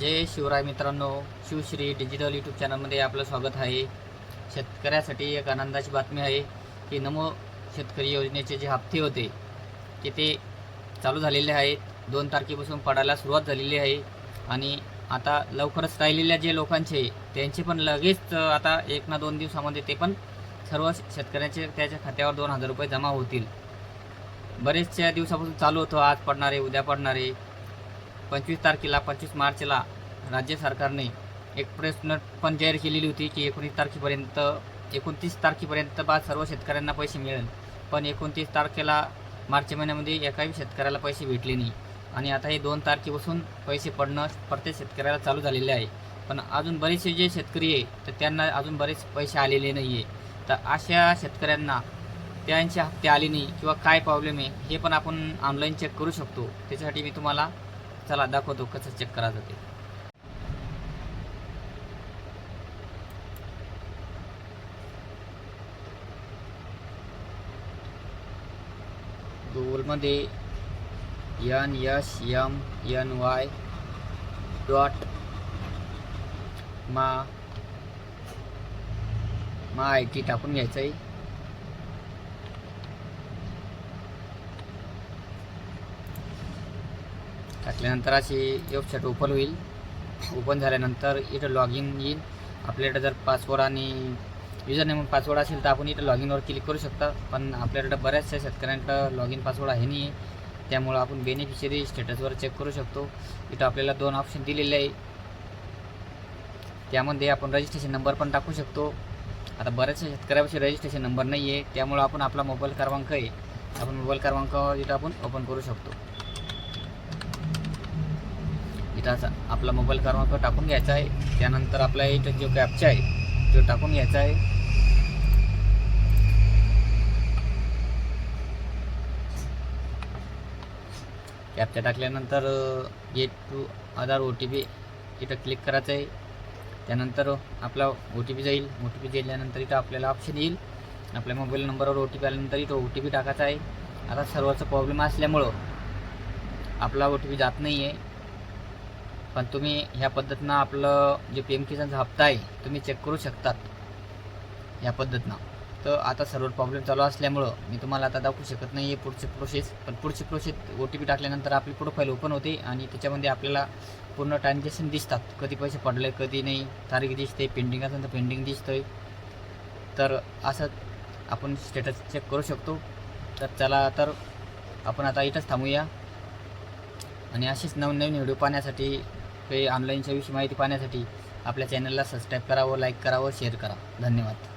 जय शिवराय मित्रांनो Shivashree digital YouTube चॅनलमध्ये आपलं स्वागत आहे. शेतकऱ्यासाठी एक आनंदाची बातमी आहे की नमो शेतकरी योजनेचे जे हप्ते होते की ते चालू झालेले आहेत. दोन तारखेपासून पडायला सुरुवात झालेली आहे. आणि आता लवकरच राहिलेल्या जे लोकांचे त्यांचे पण लगेच आता एक ना दोन दिवसामध्ये ते पण सर्व शेतकऱ्यांचे त्याच्या खात्यावर दोन हजार रुपये जमा होतील. बरेचशा दिवसापासून चालू होतं. आज पडणारे उद्या पडणारे पंचवीस तारखेला पंचवीस मार्चला राज्य सरकारने एक प्रेस नोट पण जाहीर केलेली होती की एकोणीस तारखेपर्यंत एकोणतीस तारखेपर्यंत बाद सर्व शेतकऱ्यांना पैसे मिळेल. पण एकोणतीस तारखेला मार्च महिन्यामध्ये एकाही शेतकऱ्याला पैसे भेटले नाही. आणि आता हे दोन तारखेपासून पैसे पडणं प्रत्येक शेतकऱ्याला चालू झालेले आहे. पण अजून बरेचसे जे शेतकरी आहे तर त्यांना अजून बरेच पैसे आलेले नाही आहे तर अशा शेतकऱ्यांना त्यांचे हप्ते आले नाही किंवा काय प्रॉब्लेम आहे हे पण आपण ऑनलाईन चेक करू शकतो. त्याच्यासाठी मी तुम्हाला चला दाखवतो कसं चेक करायचं ते. गुगलमध्ये N S M N Y dot मा मा आय टी टाकून घ्यायचं आहे टाकल्यानंतर अशी वेबसाईट ओपन होईल. ओपन झाल्यानंतर इथं लॉग इन येईल आपल्याकडे जर पासवर्ड आणि युजर नेम पासवर्ड असेल तर आपण इथं लॉग इनवर क्लिक करू शकता. पण आपल्याकडं बऱ्याचशा शेतकऱ्यांकडं लॉग इन पासवर्ड आहे नाही. आहे त्यामुळं आपण बेनिफिशरी स्टेटसवर चेक करू शकतो. इथं आपल्याला दोन ऑप्शन दिलेले आहे. त्यामध्ये आपण रजिस्ट्रेशन नंबर पण टाकू शकतो. आता बऱ्याचशा शेतकऱ्यापाशी रजिस्ट्रेशन नंबर नाही आहे त्यामुळं आपण आपला मोबाईल क्रमांक आहे. आपण मोबाईल क्रमांक इथं आपण ओपन करू शकतो. त्याचा आपला मोबाईल क्रमांक टाकून घ्यायचा आहे. त्यानंतर आपला इथं जो कॅपचा आहे तो टाकून घ्यायचा आहे. कॅपच्या टाकल्यानंतर get to Aadhaar O T P इथं क्लिक करायचं आहे. त्यानंतर आपला ओ टी पी जाईल. ओ टी पी दिल्यानंतर इथं आपल्याला ऑप्शन येईल. आपल्या मोबाईल नंबरवर ओ टी पी आल्यानंतर इथं ओ टी पी टाकायचा आहे. आता सर्वचा प्रॉब्लेम असल्यामुळं आपला ओ टी पी जात नाही आहे पण तुम्ही ह्या पद्धतीनं आपलं जे पी एम किसानचा हप्ता आहे तुम्ही चेक करू शकतात ह्या पद्धतीनं. तर आता सर्व प्रॉब्लेम चालू असल्यामुळं मी तुम्हाला आता दाखवू शकत नाही आहे पुढची प्रोसेस पण पुढची प्रोसेस ओ टी पी टाकल्यानंतर आपली प्रोफाईल ओपन होते आणि त्याच्यामध्ये आपल्याला पूर्ण ट्रान्झॅक्शन दिसतात. कधी पैसे पडले कधी नाही. तारीख दिसते पेंडिंग असेल तर पेंडिंग दिसतोय. तर असं आपण स्टेटस चेक करू शकतो. तर चला तर आपण आता इथंच थांबूया. आणि अशीच नवनवीन व्हिडिओ पाहण्यासाठी हे ऑनलाईन सर्व्हिस माहिती पाहण्यासाठी आपल्या चॅनलला सबस्क्राईब करावं लाईक करावं शेअर करा. धन्यवाद.